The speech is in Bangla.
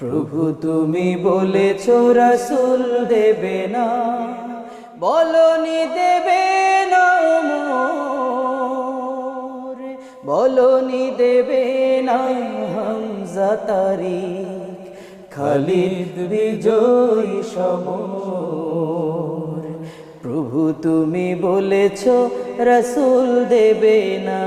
প্রভু, তুমি বলেছ রসুল দেবে না। বলনি দেবে না মোর বলনি দেবে না হামজা তারিখ খালিদ বিজয়ী সমর। প্রভু, তুমি বলেছ রসুল দেবে না।